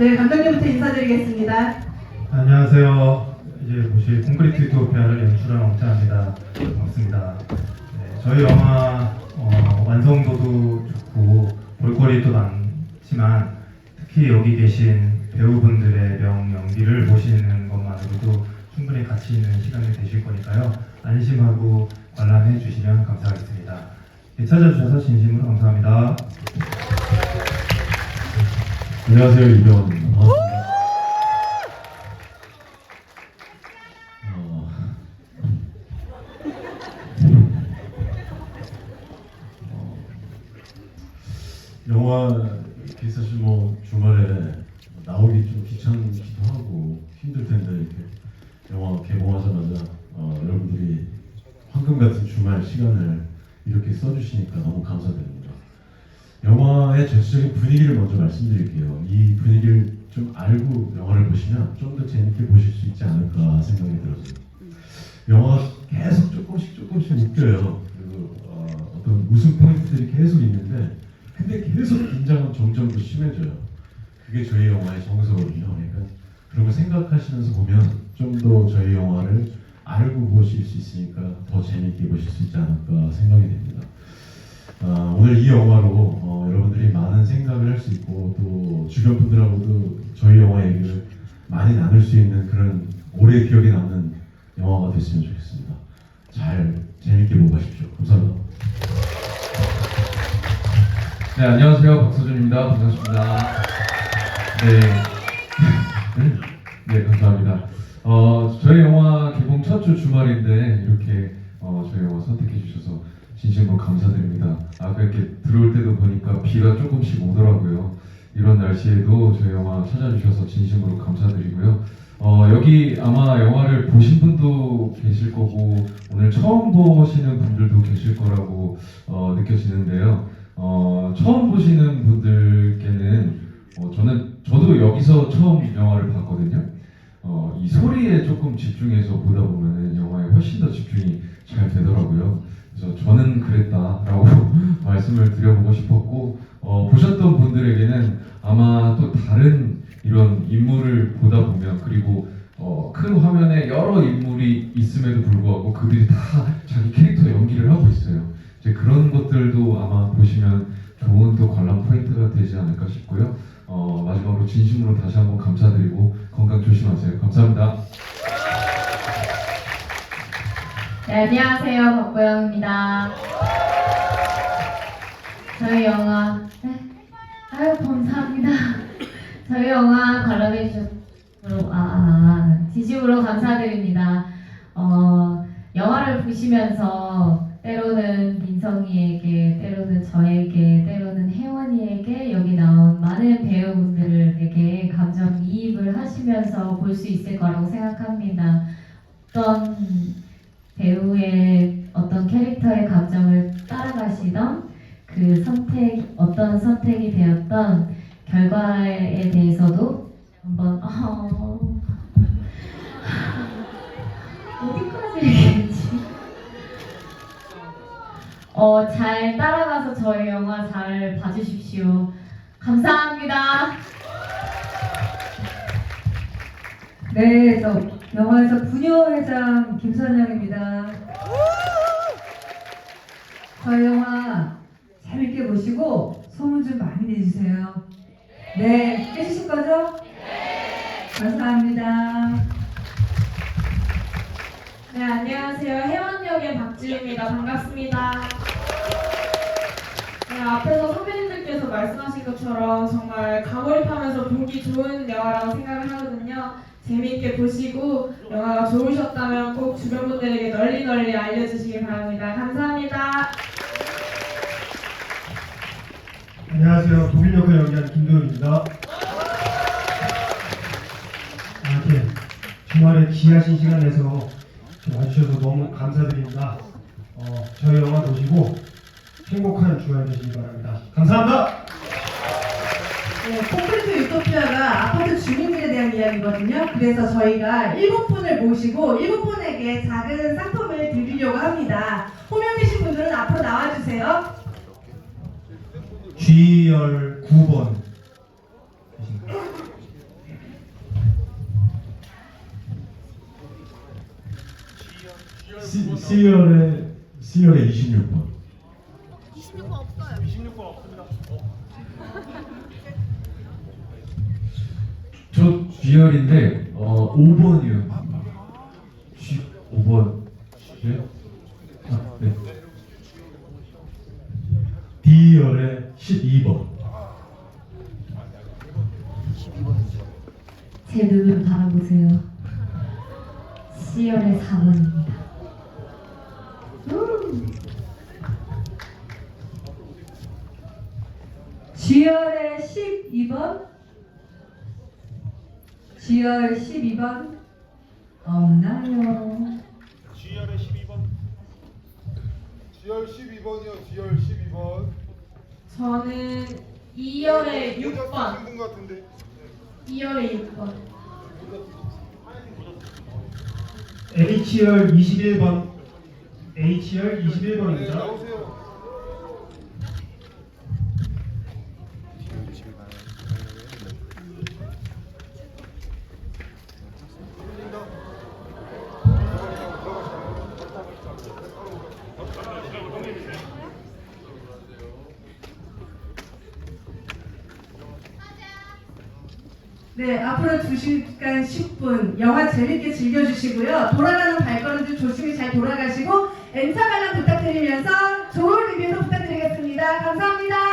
네, 감독님부터 인사드리겠습니다. 안녕하세요. 이제 보실 콘크리트 유토피아를 연출한 왕창입니다. 반갑습니다. 네, 저희 영화 어, 완성도도 좋고 볼거리도 많지만 특히 여기 계신 배우분들의 명 연기를 보시는 것만으로도 충분히 가치 있는 시간이 되실 거니까요. 안심하고 관람해 주시면 감사하겠습니다. 네, 찾아주셔서 진심으로 감사합니다. 안녕하세요 이병헌입니다. 반갑습니다. 어, 어, 영화 이렇게 사실 뭐 주말에 나오기 좀 귀찮기도 하고 힘들 텐데 이렇게 영화 개봉하자마자 어, 여러분들이 황금 같은 주말 시간을 이렇게 써주시니까 너무 감사드립니다. 영화의 전체적인 분위기를 먼저 말씀드릴게요. 이 분위기를 좀 알고 영화를 보시면 좀 더 재밌게 보실 수 있지 않을까 생각이 들어서 영화가 계속 조금씩 조금씩 웃겨요. 그리고 어, 어떤 웃음 포인트들이 계속 있는데 근데 계속 긴장은 점점 더 심해져요. 그게 저희 영화의 정서거든요. 그러니까 그런 거 생각하시면서 보면 좀 더 저희 영화를 알고 보실 수 있으니까 더 재밌게 보실 수 있지 않을까 생각이 됩니다. 아, 오늘 이 영화로 어, 여러분들이 많은 생각을 할 수 있고 또 주변 분들하고도 저희 영화 얘기를 많이 나눌 수 있는 그런 오래 기억에 남는 영화가 됐으면 좋겠습니다. 잘 재밌게 보고 가십시오. 감사합니다. 네, 안녕하세요. 박서준입니다. 반갑습니다. 네. 네, 감사합니다. 어, 저희 영화 개봉 첫 주 주말인데 이렇게 어, 저희 영화 선택해 주셔서 진심으로 감사드립니다. 아까 이렇게 들어올 때도 보니까 비가 조금씩 오더라고요. 이런 날씨에도 저희 영화 찾아주셔서 진심으로 감사드리고요. 어, 여기 아마 영화를 보신 분도 계실 거고 오늘 처음 보시는 분들도 계실 거라고 어, 느껴지는데요. 어, 처음 보시는 분들께는 어, 저는 저도 여기서 처음 영화를 봤거든요. 어, 이 소리에 조금 집중해서 보다 보면은 영화에 훨씬 더 집중이 잘 되더라고요. 그래서 저는 그랬다라고 말씀을 드려보고 싶었고 어, 보셨던 분들에게는 아마 또 다른 이런 인물을 보다 보면 그리고 어, 큰 화면에 여러 인물이 있음에도 불구하고 그들이 다 자기 캐릭터 연기를 하고 있어요. 이제 그런 것들도 아마 보시면 좋은 또 관람 포인트가 되지 않을까 싶고요. 어, 마지막으로 진심으로 다시 한번 감사드리고 건강 조심하세요. 감사합니다. 네, 안녕하세요. 박보영입니다. 저희 영화, 네. 아유, 감사합니다. 저희 영화 관람해주셔서, 아, 아, 진심으로 감사드립니다. 어, 영화를 보시면서 때로는 민성이에게, 때로는 저에게, 때로는 혜원이에게 여기 나온 많은 배우분들에게 감정 이입을 하시면서 볼 수 있을 거라고 생각합니다. 어떤 배우의 어떤 캐릭터의 감정을 따라가시던 그 선택, 어떤 선택이 되었던 결과에 대해서도 한번 어, 어디까지 얘기했지? 어, 잘 따라가서 저희 영화 잘 봐주십시오. 감사합니다. 네, 저 영화에서 부녀회장 김선영입니다. 저희 영화 재밌게 보시고 소문 좀 많이 내주세요. 네, 해주실 거죠? 네. 감사합니다. 네, 안녕하세요. 해원역의 박지입니다. 반갑습니다. 네, 앞에서 선배님들께서 말씀하신 것처럼 정말 가몰입하면서 보기 좋은 영화라고 생각을 하거든요. 재미있게 보시고 영화가 좋으셨다면 꼭 주변 분들에게 널리 널리 알려주시기 바랍니다. 감사합니다. 안녕하세요. 독일 역을 연기한 김도윤입니다. 이렇게 주말에 귀하신 시간 내서 와주셔서 너무 감사드립니다. 어, 저희 영화 보시고 행복한 주말 되시기 바랍니다. 감사합니다. 네, 콘크리트 유토피아가 아파트 주민들에 대한 이야기거든요. 그래서 저희가 일곱 분을 모시고 일곱 분에게 작은 상품을 드리려고 합니다. 호명되신 분들은 앞으로 나와주세요. G열 9번. C열의 C열의 26번. 저 G열인데 어 5번이요. G 5번. 네? 아, 네. D열의 12번. 제 눈으로 바라보세요. C열의 4번입니다. G열의 12번 G열 12번 없나요? G열의 12번. G열 12번이요. G열 12번. 저는 2열의 6번. 분 같은데. 2열의 6번. H열 21번 H열 네, 21번입니다. 나오세요. 네, 앞으로 2시간 10분 영화 재밌게 즐겨주시고요. 돌아가는 발걸음들 조심히 잘 돌아가시고 엔차 관람 부탁드리면서 좋은 리뷰도 부탁드리겠습니다. 감사합니다.